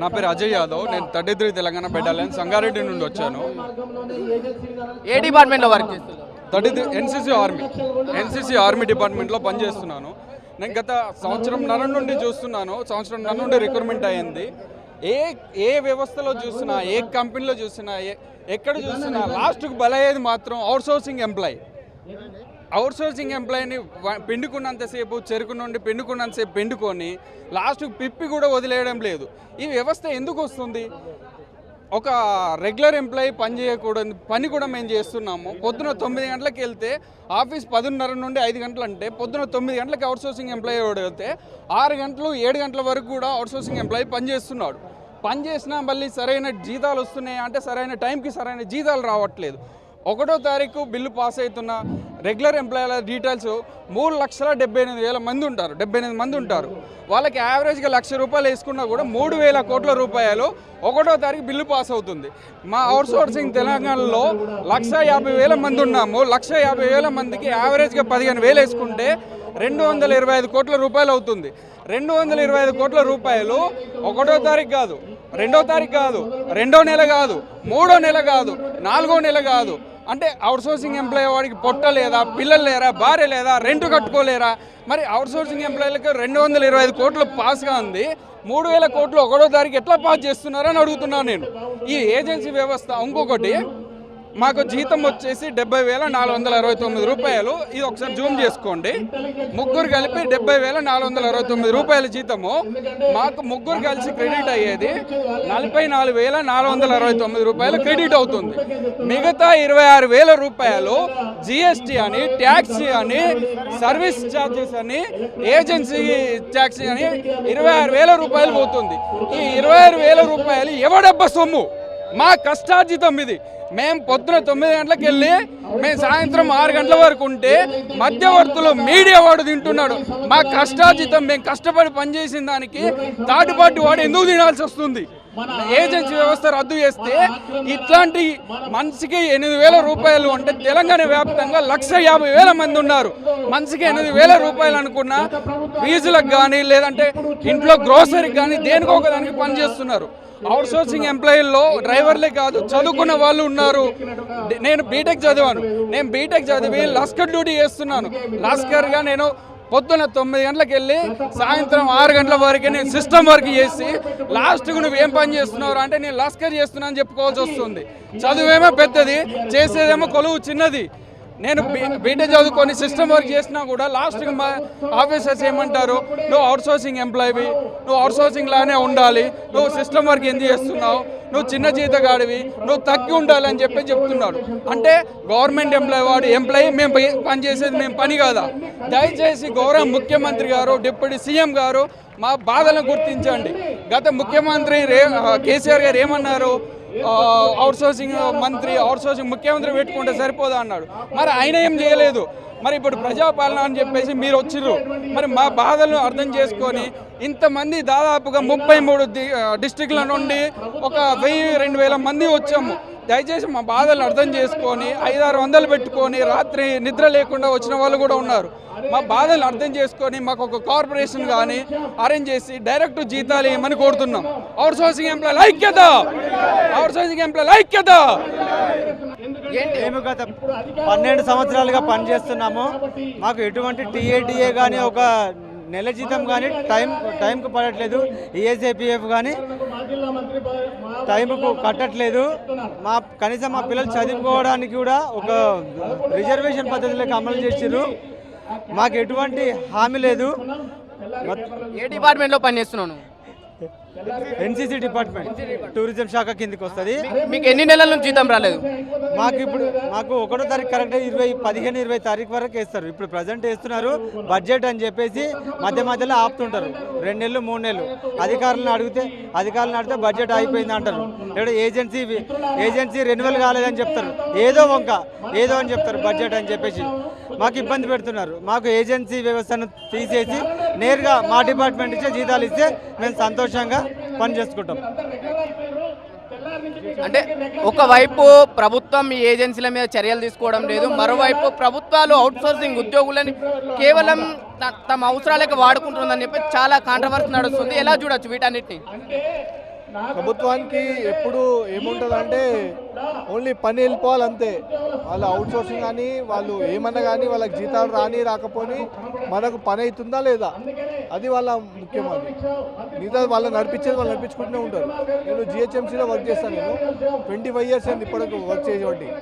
నా పేరు అజయ్ యాదవ్. నేను thirty three Telangana battalion Sangareddy నుండి వచ్చాను. ఏ డిపార్ట్మెంట్లో work thirty three NCC army. NCC army డిపార్ట్మెంట్లో పనిచేస్తున్నాను. నేను గత సంవత్సరం నర నుండి చూస్తున్నాను. సంవత్సరం నర నుండి రిక్రూట్మెంట్ అయ్యింది ఏ ఏ వ్యవస్థలో చూసినా ఏ కంపెనీలో చూసినా ఎక్కడ చూసినా లాస్ట్కి బలయ్యేది మాత్రం outsourcing employee outsourcing ఎంప్లాయీని పెండుకున్నంతసేపు చెరుకు నుండి పిండుకున్నంతసేపు పెండుకొని లాస్ట్ పిప్పి కూడా వదిలేయడం లేదు. ఈ వ్యవస్థ ఎందుకు వస్తుంది? ఒక రెగ్యులర్ ఎంప్లాయీ పని చేయకూడదు పని కూడా మేము చేస్తున్నాము. పొద్దున తొమ్మిది గంటలకు వెళ్తే ఆఫీస్ పదిన్నర నుండి ఐదు గంటలు అంటే పొద్దున తొమ్మిది గంటలకు అవుట్ సోర్సింగ్ ఎంప్లాయీ వెళ్తే ఆరు గంటలు ఏడు గంటల వరకు కూడా అవుట్ సోర్సింగ్ ఎంప్లాయీ పని చేస్తున్నాడు. పని చేసినా మళ్ళీ సరైన జీతాలు వస్తున్నాయి అంటే సరైన టైంకి సరైన జీతాలు రావట్లేదు. ఒకటో తారీఖు బిల్లు పాస్ అవుతున్న రెగ్యులర్ ఎంప్లాయీల డీటెయిల్స్ మూడు లక్షల డెబ్బై ఎనిమిది వేల మంది ఉంటారు. డెబ్బై ఎనిమిది మంది ఉంటారు. వాళ్ళకి యావరేజ్గా లక్ష రూపాయలు వేసుకున్నా కూడా మూడు వేల కోట్ల రూపాయలు ఒకటో తారీఖు బిల్లు పాస్ అవుతుంది. మా అవుట్సోర్సింగ్ తెలంగాణలో లక్ష యాభై వేల మంది ఉన్నాము. లక్ష యాభై వేల మందికి యావరేజ్గా పదిహేను వేలు వేసుకుంటే రెండు వందల ఇరవై ఐదు కోట్ల రూపాయలు అవుతుంది. రెండు వందల ఇరవై ఐదు కోట్ల రూపాయలు ఒకటో తారీఖు కాదు రెండో తారీఖు కాదు రెండో నెల కాదు మూడో నెల కాదు నాలుగో నెల కాదు అంటే అవుట్సోర్సింగ్ ఎంప్లాయీ వాడికి పొట్ట లేదా పిల్లలు లేరా భార్య లేదా రెంట్ కట్టుకోలేరా? మరి అవుట్సోర్సింగ్ ఎంప్లాయీలకు రెండు వందల ఇరవై ఐదు కోట్లు పాస్గా ఉంది. మూడు వేల కోట్లు ఒకటో తారీఖు ఎట్లా పాస్ చేస్తున్నారని అడుగుతున్నాను నేను. ఈ ఏజెన్సీ వ్యవస్థ ఇంకొకటి మాకు జీతం వచ్చేసి డెబ్బై వేల నాలుగు వందల అరవై తొమ్మిది రూపాయలు. ఇది ఒకసారి జూమ్ చేసుకోండి. ముగ్గురు కలిపి డెబ్బై వేల నాలుగు వందల అరవై తొమ్మిది రూపాయల జీతము. మాకు ముగ్గురు కలిసి క్రెడిట్ అయ్యేది నలభై నాలుగు వేల నాలుగు వందల అరవై తొమ్మిది రూపాయలు క్రెడిట్ అవుతుంది. మిగతా ఇరవై ఆరు వేల రూపాయలు జిఎస్టీ అని ట్యాక్స్ అని సర్వీస్ ఛార్జెస్ అని ఏజెన్సీ ట్యాక్స్ అని ఇరవై ఆరు వేల రూపాయలు పోతుంది. ఈ ఇరవై ఆరు వేల రూపాయలు ఎవడబ్బ సొమ్ము? మా కష్టార్జితం ఇది. మేము పొద్దున తొమ్మిది గంటలకు వెళ్ళి మేము సాయంత్రం ఆరు గంటల వరకు ఉంటే మధ్యవర్తులు మీడియా వాడు తింటున్నాడు. మా కష్టార్జితం మేము కష్టపడి పనిచేసిన దానికి తాటిపాటి వాడు ఎందుకు తినాల్సి వస్తుంది? ఏజెన్సీ వ్యవస్థ రద్దు చేస్తే ఇట్లాంటి మనిషికి ఎనిమిది వేల రూపాయలు అంటే తెలంగాణ వ్యాప్తంగా లక్ష యాభై వేల మంది ఉన్నారు. మనిషికి ఎనిమిది వేల రూపాయలు అనుకున్న ఫీజులకు కానీ లేదంటే ఇంట్లో గ్రోసరీకి కానీ దేనికో ఒక దానికి పనిచేస్తున్నారు అవుట్ సోర్సింగ్ ఎంప్లాయీల్లో డ్రైవర్లే కాదు చదువుకున్న వాళ్ళు ఉన్నారు. నేను బీటెక్ చదివాను. నేను బీటెక్ చదివి లస్కర్ డ్యూటీ చేస్తున్నాను. లస్కర్గా నేను పొద్దున్న తొమ్మిది గంటలకు వెళ్ళి సాయంత్రం ఆరు గంటల వరకు నేను సిస్టమ్ వర్క్ చేసి లాస్ట్కు నువ్వు ఏం పని చేస్తున్నావు అంటే నేను లస్కర్ చేస్తున్నా అని చెప్పుకోవాల్సి వస్తుంది. చదువేమో పెద్దది చేసేదేమో కొలువు చిన్నది. నేను బీటెక్ చదువుకొని సిస్టమ్ వర్క్ చేసినా కూడా లాస్ట్కి మా ఆఫీసర్స్ ఏమంటారు నువ్వు అవుట్ సోర్సింగ్ ఎంప్లాయీవి నువ్వు అవుట్ సోర్సింగ్ లానే ఉండాలి నువ్వు సిస్టమ్ వర్క్ ఎందుకు చేస్తున్నావు నువ్వు చిన్న జీతగాడివి నువ్వు తగ్గి ఉండాలి అని చెప్పి చెప్తున్నాడు అంటే గవర్నమెంట్ ఎంప్లాయీ వాడు ఎంప్లాయీ మేము పని- పని చేసేది మేము పని కాదా? దయచేసి గౌరవ ముఖ్యమంత్రి గారు డిప్యూటీ సీఎం గారు మా బాధలను గుర్తించండి. గత ముఖ్యమంత్రి రే కేసీఆర్ గారు ఏమన్నారు? అవుట్ సోర్సింగ్ మంత్రి అవుట్ సోర్సింగ్ ముఖ్యమంత్రి పెట్టుకుంటే సరిపోదా అన్నాడు. మరి ఆయన ఏం చేయలేదు. మరి ఇప్పుడు ప్రజాపాలన అని చెప్పేసి మీరు వచ్చిర్రు. మరి మా బాధలను అర్థం చేసుకొని ఇంతమంది దాదాపుగా ముప్పై మూడు డిస్టిక్ల నుండి ఒక వెయ్యి రెండు వేల మంది వచ్చాము. దయచేసి మా బాధలు అర్థం చేసుకొని ఐదారు వందలు పెట్టుకొని రాత్రి నిద్ర లేకుండా వచ్చిన వాళ్ళు కూడా ఉన్నారు. మా బాధలు అర్థం చేసుకొని మాకు ఒక కార్పొరేషన్ కానీ అరేంజ్ చేసి డైరెక్ట్ జీతాలు ఇవ్వమని కోరుతున్నాం. అవుట్ సోర్సింగ్ ఎంప్లాయ్ ఐక్యత! అవుట్ సోర్సింగ్ ఎంప్లాయ్ ఐక్యత! మేము గత పన్నెండు సంవత్సరాలుగా పనిచేస్తున్నాము. మాకు ఎటువంటి టీఏడిఏ కానీ ఒక నెల జీతం కానీ టైం టైంకు పడట్లేదు. ఈఎస్ఐపిఎఫ్ కానీ టైంకు కట్టట్లేదు. మా కనీసం మా పిల్లలు చదువుకోవడానికి కూడా ఒక రిజర్వేషన్ పద్ధతిలోకి అమలు చేసిర్రు. మాకు ఎటువంటి హామీ లేదు. ఏ డిపార్ట్మెంట్లో పని చేస్తున్నాను ఎన్సీసీ డిపార్ట్మెంట్ టూరిజం శాఖ కిందకి వస్తుంది. మీకు ఎన్ని నెలల నుంచి జీతం రాలేదు? మాకు ఇప్పుడు మాకు ఒకటో తారీఖు కరెక్ట్ ఇరవై పదిహేను ఇరవై తారీఖు వరకు వేస్తారు. ఇప్పుడు ప్రజెంట్ వేస్తున్నారు బడ్జెట్ అని చెప్పేసి మధ్య మధ్యలో ఆపుతుంటారు. రెండు నెలలు మూడు నెలలు. అధికారులను అడిగితే అధికారులను అడిగితే బడ్జెట్ అయిపోయింది అంటారు. లేదా ఏజెన్సీ ఏజెన్సీ రెన్యువల్ కాలేదని చెప్తారు. ఏదో వంక ఏదో అని చెప్తారు బడ్జెట్ అని చెప్పేసి. మాకు ఇబ్బంది పెడుతున్నారు. మాకు ఏజెన్సీ వ్యవస్థను తీసేసి నేరుగా మా డిపార్ట్మెంట్ ఇచ్చే జీతాలు ఇస్తే మేము సంతోషంగా పని చేసుకుంటాం. అంటే ఒకవైపు ప్రభుత్వం ఈ ఏజెన్సీల మీద చర్యలు తీసుకోవడం లేదు మరోవైపు ప్రభుత్వాలు అవుట్సోర్సింగ్ ఉద్యోగులని కేవలం తమ అవసరాలకు వాడుకుంటుందని చెప్పి చాలా కాంట్రవర్సీ నడుస్తుంది. ఎలా చూడొచ్చు వీటన్నిటిని? ప్రభుత్వానికి ఎప్పుడు ఏముంటుందంటే ఓన్లీ పని వెళ్ళిపోవాలి అంతే. వాళ్ళు అవుట్ సోర్సింగ్ కానీ వాళ్ళు ఏమన్నా కానీ వాళ్ళకి జీతాలు రాని రాకపోని మనకు పని అవుతుందా లేదా? అది వాళ్ళ ముఖ్యం అది. మిగతా వాళ్ళు నడిపించేది వాళ్ళు నడిపించుకుంటూనే ఉంటారు. నేను జిహెచ్ఎంసీలో వర్క్ చేస్తాను నేను. ట్వంటీ ఫైవ్ ఇయర్స్ అయింది ఇప్పటికి వర్క్ చేయబట్టి